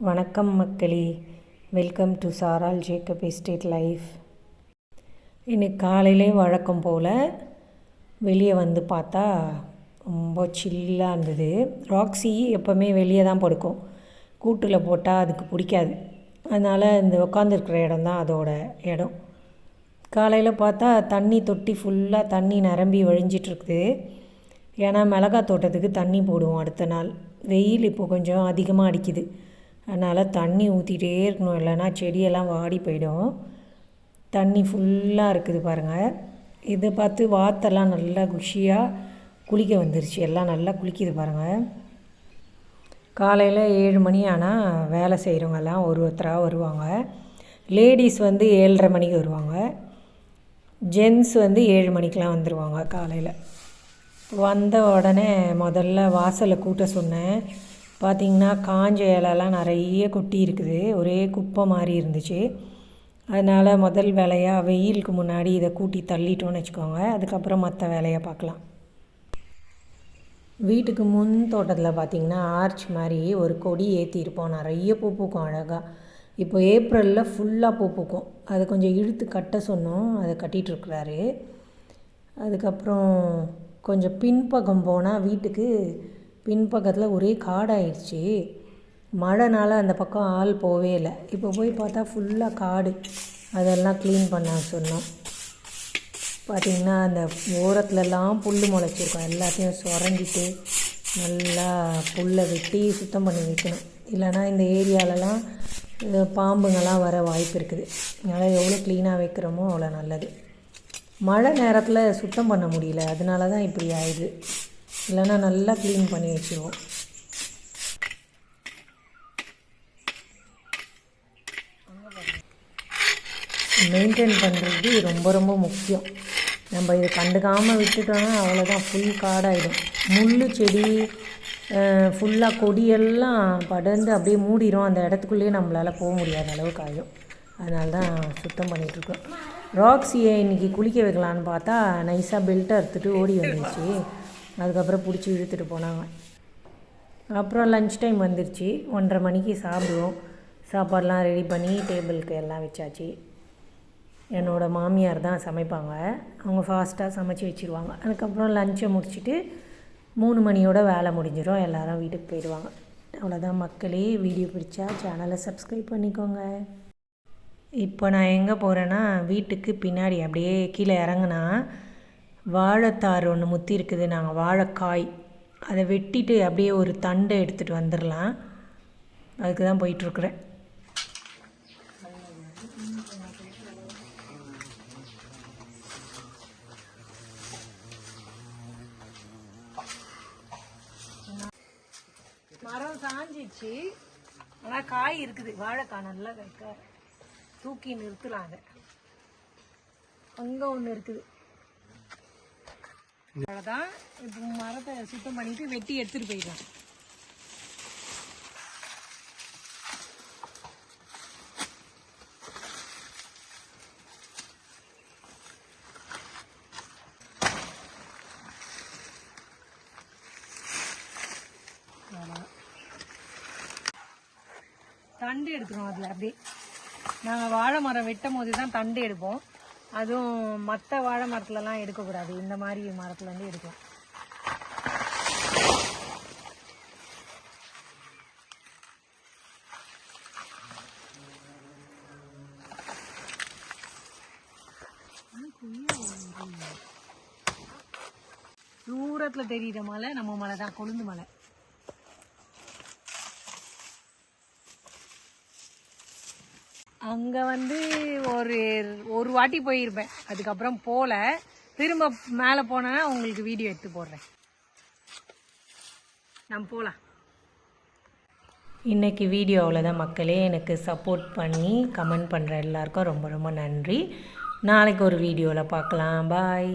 வணக்கம் மக்களே. Welcome to Saaral Jacob estate life இன்னைக்கு காலையிலே வழக்கம் போல் வெளியே வந்து பார்த்தா ரொம்ப சில்லாக இருந்தது. ராக்ஸி எப்போவுமே வெளியே தான் படுக்கும். கூட்டில் போட்டால் அதுக்கு பிடிக்காது. அதனால் இந்த உட்காந்துருக்கிற இடம் தான் அதோட இடம். காலையில் பார்த்தா தண்ணி தொட்டி ஃபுல்லாக தண்ணி நிரம்பி வழிஞ்சிட்ருக்குது. ஏன்னா மிளகாய் தோட்டத்துக்கு தண்ணி போடுவோம் அடுத்த நாள். வெயில் இப்போ கொஞ்சம் அதிகமாக அடிக்குது. அதனால் தண்ணி ஊற்றிட்டே இருக்கணும். இல்லைன்னா செடியெல்லாம் வாடி போயிடும். தண்ணி ஃபுல்லாக இருக்குது பாருங்கள் இதை பார்த்து வாத்தெல்லாம் நல்லா குஷியாக குளிக்க வந்துருச்சு. எல்லாம் நல்லா குளிக்குது பாருங்கள் காலையில் ஏழு மணி ஆனால் வேலை செய்கிறவங்கெல்லாம் ஒரு ஒருத்தராக வருவாங்க. லேடிஸ் வந்து ஏழரை மணிக்கு வருவாங்க. ஜென்ஸ் வந்து ஏழு மணிக்கெலாம் வந்துடுவாங்க காலையில். வந்த உடனே முதல்ல வாசலை கூட்ட சொன்னேன். பார்த்திங்கன்னா காஞ்ச இலெல்லாம் நிறைய கொட்டி இருக்குது. ஒரே குப்பை மாதிரி இருந்துச்சு. அதனால் முதல் வேலையாக வெயிலுக்கு முன்னாடி இதை கூட்டி தள்ளிட்டோன்னு வச்சுக்கோங்க. அதுக்கப்புறம் மற்ற வேலையை பார்க்கலாம். வீட்டுக்கு முன் தோட்டத்தில் பார்த்திங்கன்னா ஆர்ச் மாதிரி ஒரு கொடி ஏற்றிருப்போம் நிறைய பூ பூக்கும் அழகாக இப்போ ஏப்ரலில் ஃபுல்லாக பூ பூக்கும். அதை கொஞ்சம் இழுத்து கட்ட சொன்னோம். அதை கட்டிகிட்ருக்குறாரு அதுக்கப்புறம் கொஞ்சம் பின்பக்கம் போனால் வீட்டுக்கு பின்பக்கத்தில் ஒரே காடாயிடுச்சு. மழைனால அந்த பக்கம் ஆள் போவே இல்லை. இப்போ போய் பார்த்தா ஃபுல்லாக காடு. அதெல்லாம் க்ளீன் பண்ண சொன்னோம். பார்த்திங்கன்னா அந்த ஓரத்துலலாம் புல் முளைச்சிருக்கோம். எல்லாத்தையும் சுரண்டிட்டு நல்லா புல்லை வெட்டி சுத்தம் பண்ணி வைக்கணும். இல்லைனா இந்த ஏரியாலலாம் பாம்புங்கள்லாம் வர வாய்ப்பு இருக்குது. அதனால் எவ்வளோ க்ளீனாக வைக்கிறோமோ அவ்வளோ நல்லது. மழை நேரத்தில் சுத்தம் பண்ண முடியல. அதனால தான் இப்படி ஆயிடுது. இல்லைன்னா நல்லா க்ளீன் பண்ணி வச்சுருவோம். மெயின்டைன் பண்ணுறது ரொம்ப ரொம்ப முக்கியம். நம்ம இதை கண்டுக்காமல் விட்டுட்டோம்னா அவ்வளோதான் ஃபுல் காடாகிடும் முள் செடி ஃபுல்லாக கொடியெல்லாம் படர்ந்து அப்படியே மூடிடும் அந்த இடத்துக்குள்ளேயே நம்மளால் போக முடியாத அளவுக்கு ஆகிடும் அதனால தான் சுத்தம் பண்ணிகிட்ருக்கோம் ராக்ஸியை இன்றைக்கி குளிக்க வைக்கலான்னு பார்த்தா நைஸாக பெல்ட்டை அறுத்துட்டு ஓடி வந்துச்சு அதுக்கப்புறம் பிடிச்சி இழுத்துட்டு போனாங்க. அப்புறம் லன்ச் டைம் வந்துருச்சு. ஒன்றரை மணிக்கு சாப்பிடுவோம். சாப்பாடெலாம் ரெடி பண்ணி டேபிளுக்கு எல்லாம் வச்சாச்சு. என்னோடய மாமியார் தான் சமைப்பாங்க. அவங்க ஃபாஸ்ட்டாக சமைச்சி வச்சுருவாங்க. அதுக்கப்புறம் லஞ்சை முடிச்சுட்டு மூணு மணியோட வேலை முடிஞ்சிடும் எல்லோரும் வீட்டுக்கு போயிடுவாங்க. அவ்வளோதான் மக்களே வீடியோ பிடிச்சா சேனலை சப்ஸ்கிரைப் பண்ணிக்கோங்க. இப்போ நான் எங்கே போகிறேன்னா வீட்டுக்கு பின்னாடி அப்படியே கீழே இறங்குனா வாழைத்தார் ஒன்று முத்தி இருக்குது நாங்கள் வாழைக்காய். அதை வெட்டிட்டு அப்படியே ஒரு தண்டை எடுத்துகிட்டு வந்துடலாம். அதுக்கு தான் போயிட்டுருக்குறேன். மரம் சாஞ்சிச்சு ஆனால் காய் இருக்குது. வாழைக்காய் நல்லா தூக்கி நிறுத்தலாம் அதை. அங்கே ஒன்று இருக்குது. அவ்வளோதான் இப்போ மரத்தை சுத்தம் பண்ணிட்டு வெட்டி எடுத்துகிட்டு போயிடலாம் தண்டு எடுக்கணும் அதில் அப்படியே. நாங்கள் வாழை மரம் வெட்டும் போது தான் தண்டு எடுப்போம். அதுவும் மற்ற வாழை மரத்துலலாம் எடுக்கக்கூடாது. இந்த மாதிரி மரத்துலேருந்து எடுக்கலாம். தூரத்தில் தெரியுற மலை நம்ம மலை தான். கொழுந்து மலை. அங்கே வந்து ஒரு ஒரு வாட்டி போயிருப்பேன். அதுக்கப்புறம் போகல திரும்ப மேலே போனேன்னா உங்களுக்கு வீடியோ எடுத்து போடுறேன். நம்ம போகலாம் இன்றைக்கி வீடியோ அவ்வளோதான் மக்களே. எனக்கு சப்போர்ட் பண்ணி கமெண்ட் பண்ணுற எல்லாருக்கும் ரொம்ப ரொம்ப நன்றி. நாளைக்கு ஒரு வீடியோவில் பார்க்கலாம். பாய்